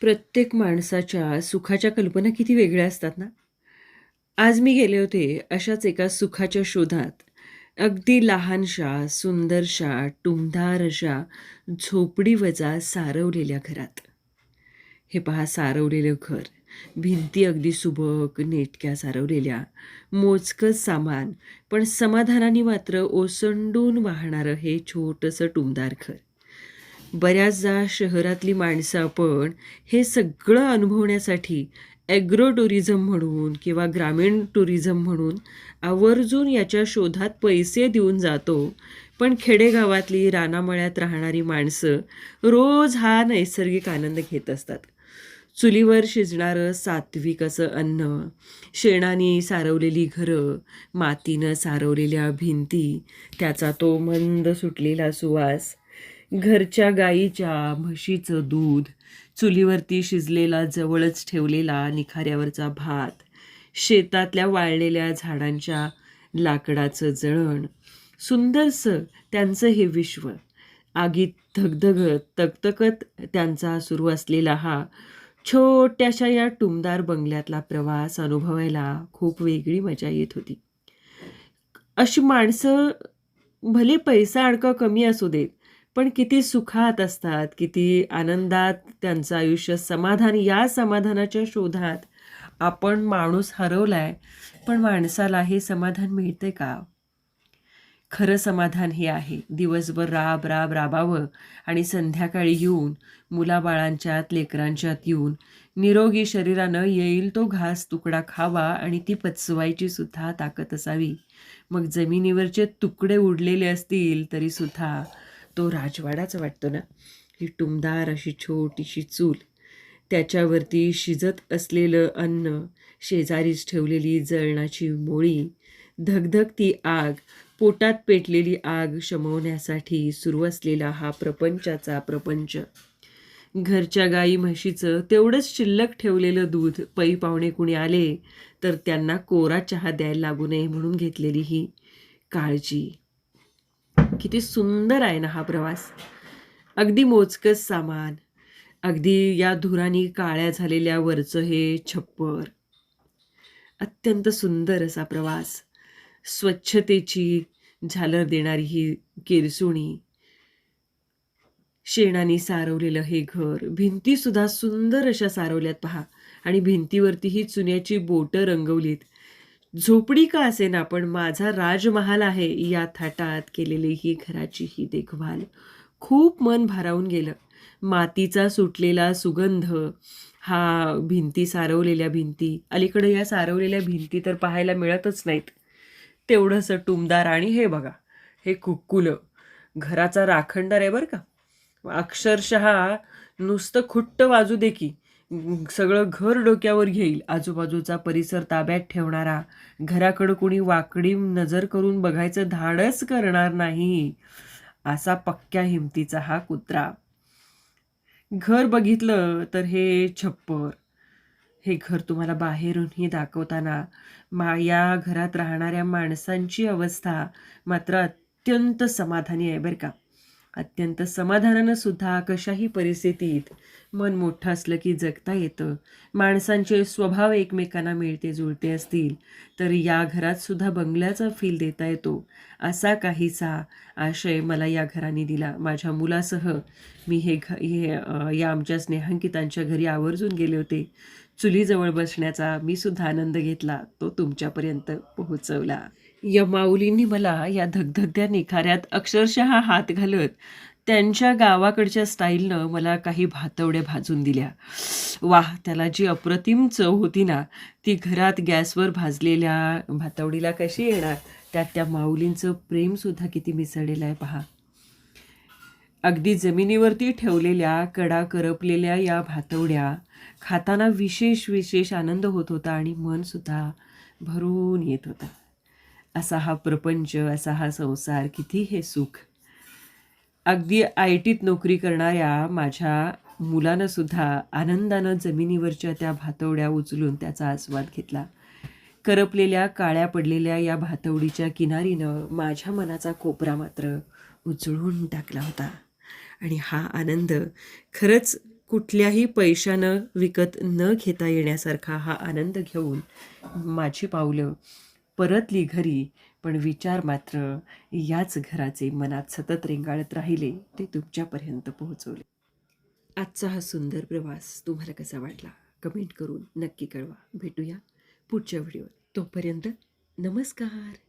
प्रत्येक माणसाच्या सुखाच्या कल्पना किती वेगळ्या असतात ना? आज मी गेले होते अशाच एका सुखाच्या शोधात. अगदी लहानशा सुंदरशा टुमधार अशा झोपडीवजा सारवलेल्या घरात. हे पहा सारवलेलं घर. भिंती अगदी सुबक नेटक्या सारवलेल्या. मोजकं सामान पण समाधानाने मात्र ओसंडून वाहणारं हे छोटंसं टुमदार घर. बऱ्याचदा शहरातली माणसं आपण हे सगळं अनुभवण्यासाठी ॲग्रो टुरिझम म्हणून किंवा ग्रामीण टुरिझम म्हणून आवर्जून याच्या शोधात पैसे देऊन जातो. पण खेडेगावातली रानामळ्यात राहणारी माणसं रोज हा नैसर्गिक आनंद घेत असतात. चुलीवर शिजणारं सात्विक असं अन्न शेणाने सारवलेली घरं मातीनं सारवलेल्या भिंती त्याचा तो मंद सुटलेला सुवास घरच्या गाईच्या म्हशीचं दूध. चुलीवरती शिजलेला जवळच ठेवलेला निखाऱ्यावरचा भात. शेतातल्या वाळलेल्या झाडांच्या लाकडाचं जळण. सुंदरसं त्यांचं हे विश्व. आगीत धगधगत तकतकत त्यांचा सुरू असलेला हा छोट्याशा या टुमदार बंगल्यातला प्रवास अनुभवायला खूप वेगळी मजा येत होती. अशी माणसं भले पैसा अडका कमी असू देत पण किती सुखात असतात किती आनंदात त्यांचं आयुष्य समाधान या समाधानाच्या शोधात आपण माणूस हरवलाय पण माणसाला हे समाधान मिळते का? खरं समाधान हे आहे. दिवसभर राब राब राबावं आणि संध्याकाळी येऊन मुलाबाळांच्यात लेकरांच्यात येऊन निरोगी शरीरानं येईल तो घास तुकडा खावा आणि ती पचवायची सुद्धा ताकद असावी. मग जमिनीवरचे तुकडे उडलेले असतील तरीसुद्धा तो राजवाडाच वाटतो ना? ही टुमदार अशी छोटीशी चूल. त्याच्यावरती शिजत असलेलं अन्न शेजारीच ठेवलेली जळणाची मोळी धगधगती आग पोटात पेटलेली आग शमवण्यासाठी सुरू असलेला हा प्रपंचाचा प्रपंच. घरच्या गाई म्हशीचं तेवढंच शिल्लक ठेवलेलं दूध पै पाहुणे कुणी आले तर त्यांना कोरा चहा द्यायला लागू नये म्हणून घेतलेली ही काळजी. किती सुंदर आहे ना हा प्रवास. अगदी मोजकच सामान. अगदी या धुरानी काळ्या झालेल्या वरचं हे छप्पर. अत्यंत सुंदर असा प्रवास. स्वच्छतेची झालर देणारी ही केरसुणी. शेणाने सारवलेलं हे घर. भिंतीसुद्धा सुंदर अशा सारवल्यात पहा. आणि भिंतीवरती ही चुन्याची बोटं रंगवलीत. झोपडी का असे ना पण माझा राजमहाल आहे या थाटात केलेली ही घराची ही देखभाल. खूप मन भारावून गेलं. मातीचा सुटलेला सुगंध हा भिंती सारवलेल्या भिंती अलीकडे या सारवलेल्या भिंती तर पाहायला मिळतच नाहीत. तेवढंसं टुमदार आणि हे बघा हे कुक्कुलं. घराचा राखणदार आहे बरं का. अक्षरशः नुसतं खुट्ट वाजू दे की. सगळं घर डोक्यावर घेईल. आजूबाजूचा परिसर ताब्यात ठेवणारा. घराकडं कोणी वाकडी नजर करून बघायचं धाडस करणार नाही. असा पक्क्या हिमतीचा हा कुत्रा. घर बघितलं तर हे छप्पर. हे घर तुम्हाला बाहेरूनही दाखवताना मा या घरात राहणाऱ्या माणसांची अवस्था मात्र अत्यंत समाधानी आहे बरं का. अत्यंत समाधानानं सुद्धा कशाही परिस्थितीत मन मोठं असलं की जगता येतं. माणसांचे स्वभाव एकमेकांना मिळते जुळते असतील तर या घरात सुद्धा बंगल्याचा फील देता येतो असा काहीसा आशय मला या घराने दिला. माझ्या मुलासह मी हे घ हे या आमच्या स्नेहांकितांच्या घरी आवर्जून गेले होते. चुलीजवळ बसण्याचा मी सुद्धा आनंद घेतला. तो तुमच्यापर्यंत पोहोचवला. या माऊलींनी मला या धगधगत्या निखाऱ्यात अक्षरशः हात घालत त्यांच्या गावाकडच्या स्टाईलनं मला काही भातवड्या भाजून दिल्या. वाह त्याला जी अप्रतिम चव होती ना ती घरात गॅसवर भाजलेल्या भातवडीला कशी येणार? त्यात त्या माऊलींचं प्रेमसुद्धा किती मिसळलेलं आहे पहा. अगदी जमिनीवरती ठेवलेल्या कडा करपलेल्या या भातवड्या खाताना विशेष विशेष आनंद होत होता आणि मनसुद्धा भरून येत होता. असा हा प्रपंच असा हा संसार किती हे सुख. अगदी आय टीत नोकरी करणाऱ्या माझ्या मुलानं सुद्धा आनंदानं जमिनीवरच्या त्या भातवड्या उचलून त्याचा आस्वाद घेतला. करपलेल्या काळ्या पडलेल्या या भातवडीच्या किनारीनं माझ्या मनाचा कोपरा मात्र उचळून टाकला होता. आणि हा आनंद खरंच कुठल्याही पैशानं विकत न घेता येण्यासारखा हा आनंद घेऊन माझी पावलं परतली घरी पण विचार मात्र याच घराचे मनात सतत रेंगाळत राहिले ते तुमच्यापर्यंत पोहोचवले. आजचा हा सुंदर प्रवास तुम्हाला कसा वाटला? कमेंट करून नक्की कळवा. भेटूया पुढच्या व्हिडिओत. तोपर्यंत नमस्कार!